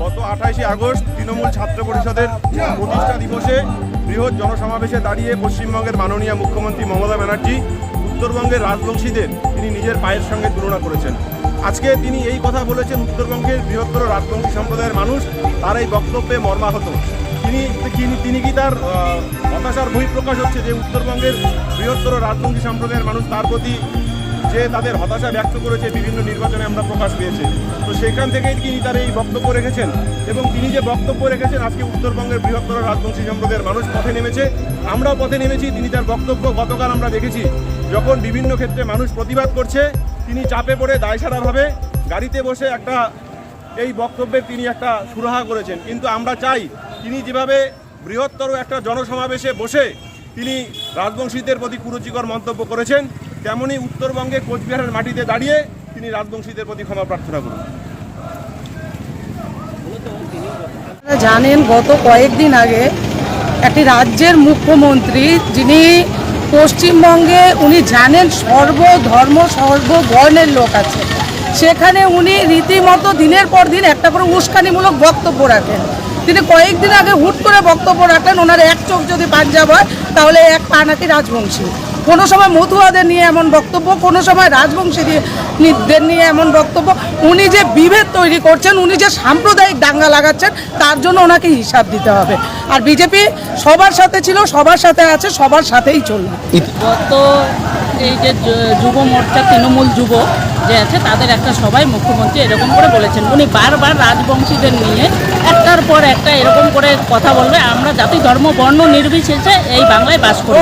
গত আঠাশে আগস্ট তৃণমূল ছাত্র পরিষদের প্রতিষ্ঠা দিবসে বৃহৎ জনসমাবেশে দাঁড়িয়ে পশ্চিমবঙ্গের মাননীয় মুখ্যমন্ত্রী মমতা ব্যানার্জি উত্তরবঙ্গের রাজবংশীদের তিনি নিজের পায়ের সঙ্গে তুলনা করেছেন। আজকে তিনি এই কথা বলেছেন, উত্তরবঙ্গের বৃহত্তর রাজবংশী সম্প্রদায়ের মানুষ, তার এই বক্তব্যে মর্মাহত। তিনি, তিনি- কি তার হতাশার বহিঃপ্রকাশ হচ্ছে যে উত্তরবঙ্গের বৃহত্তর রাজবংশী সম্প্রদায়ের মানুষ তার প্রতি যে তাদের হতাশা ব্যক্ত করেছে, বিভিন্ন নির্বাচনে আমরা প্রকাশ পেয়েছে। তো সেখান থেকেই তিনি তার এই বক্তব্য রেখেছেন এবং তিনি যে বক্তব্য রেখেছেন, আজকে উত্তরবঙ্গের বৃহত্তর রাজবংশী সম্প্রদায়ের মানুষ পথে নেমেছে। আমরাও পথে নেমেছি, তিনি তার বক্তব্য গতকাল আমরা দেখেছি। যখন বিভিন্ন ক্ষেত্রে মানুষ প্রতিবাদ করছে, তিনি চাপে পড়ে দায়সারাভাবে গাড়িতে বসে একটা এই বক্তব্যের তিনি একটা সুরাহা করেছেন। কিন্তু আমরা চাই তিনি যেভাবে বৃহত্তর একটা জনসমাবেশে বসে তিনি রাজবংশীদের প্রতি কুরুচিকর মন্তব্য করেছেন, তেমনি উত্তরবঙ্গে কোচবিহারের মাটিতে দাঁড়িয়ে তিনি রাজবংশীদের প্রতি ক্ষমা প্রার্থনা করুন। জানেন, গত কয়েকদিন আগে একটি রাজ্যের মুখ্যমন্ত্রী যিনি পশ্চিমবঙ্গে উনি জানেন সর্বধর্ম সর্ববর্ণের লোক আছে। সেখানে উনি রীতিমতো দিনের পর দিন একটা করে উস্কানিমূলক বক্তব্য রাখেন। তিনি কয়েকদিন আগে হুট করে বক্তব্য রাখলেন, ওনার এক চোখ যদি পাঞ্জাব হয়, তাহলে এক পা নাকি রাজবংশী। কোনো সময় মধুয়াদের নিয়ে এমন বক্তব্য কোনো সময় রাজবংশীদের নিয়ে এমন বক্তব্য। উনি যে বিভেদ তৈরি করছেন উনি যে সাম্প্রদায়িক দাঙ্গা লাগাচ্ছেন তার জন্য ওনাকে হিসাব দিতে হবে। আর বিজেপি সবার সাথে ছিল সবার সাথে আছে সবার সাথেই চলবে। গত এই যে যুব মোর্চা, তৃণমূল যুব যে আছে, তাদের একটা সবাই মুখ্যমন্ত্রী এরকম করে বলেছেন। উনি বারবার রাজবংশীদের নিয়ে একটার পর একটা এরকম করে কথা বলবে। আমরা জাতি, ধর্ম, বর্ণ নির্বিশেষে এই বাংলায় বাস করি।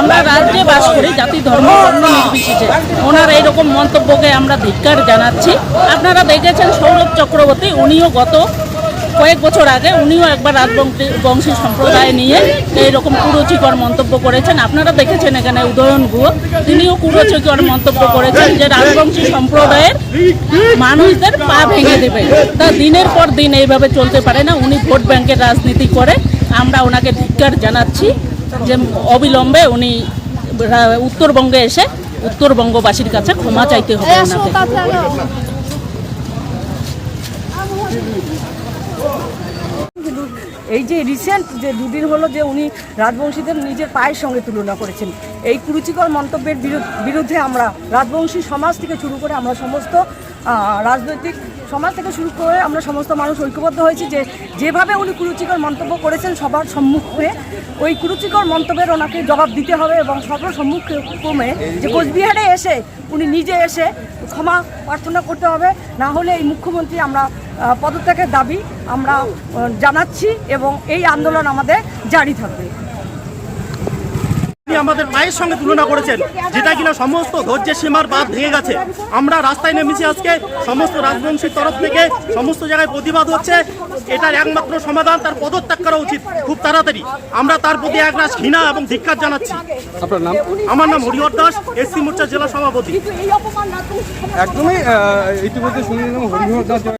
আমরা রাজ্যে বাস করি, জাতি, ধর্ম, বর্ণ নির্বিশেষে। ওনার এইরকম মন্তব্যকে আমরা ধিক্কার জানাচ্ছি। আপনারা দেখেছেন সৌরভ চক্রবর্তী, উনিও গত কয়েক বছর আগে উনিও একবার রাজবংশী বংশী সম্প্রদায় নিয়ে এইরকম কুরুচিকর মন্তব্য করেছেন। আপনারা দেখেছেন এখানে উদয়ন গুহ, তিনিও কুরুচিকর মন্তব্য করেছেন যে রাজবংশী সম্প্রদায়ের মানুষদের পা ভেঙে দেবে। তা দিনের পর দিন এইভাবে চলতে পারে না। উনি ভোট ব্যাংকের রাজনীতি করে। আমরা ওনাকে ধিক্কার জানাচ্ছি যে অবিলম্বে উনি উত্তরবঙ্গে এসে উত্তরবঙ্গবাসীর কাছে ক্ষমা চাইতে হবে ওনাকে কিন্তু এই যে রিসেন্ট যে দুদিন হলো যে উনি রাজবংশীদের নিজের পায়ের সঙ্গে তুলনা করেছেন, এই কুরুচিকর মন্তব্যের বিরুদ্ধ- আমরা রাজবংশী সমাজ থেকে শুরু করে আমরা সমস্ত রাজনৈতিক সমাজ থেকে শুরু করে আমরা সমস্ত মানুষ ঐক্যবদ্ধ হয়েছি যে যেভাবে উনি কুরুচিকর মন্তব্য করেছেন সবার সম্মুখে, ওই কুরুচিকর মন্তব্যের ওনাকে জবাব দিতে হবে এবং সর্বসম্মুখে ক্রমে যে কোচবিহারে এসে, উনি নিজে এসে ক্ষমা প্রার্থনা করতে হবে, না হলে এই মুখ্যমন্ত্রী আমরা পদত্যাগের দাবি আমরা জানাচ্ছি এবং এই আন্দোলন আমাদের জারি থাকবে। আমাদের মায়ের সঙ্গে তুলনা করেছেন যেটা কিনা সমস্ত ধৈর্যের সীমার বাদ ভেঙে গেছে। আমরা রাস্তায় নেমেছি আজকে সমস্ত রাজবংশীর তরফ থেকে সমস্ত জায়গায় প্রতিবাদ হচ্ছে। এটার একমাত্র সমাধান তার পদত্যাগ করা উচিত খুব তাড়াতাড়ি। আমরা তার প্রতি একরাশ ঘৃণা এবং ধিক্ষার জানাচ্ছি। আপনার নাম? আমার নাম হরিহর দাস এসসি মোর্চা জেলা সভাপতি। একদমই ইতিমধ্যে হরিহর দাস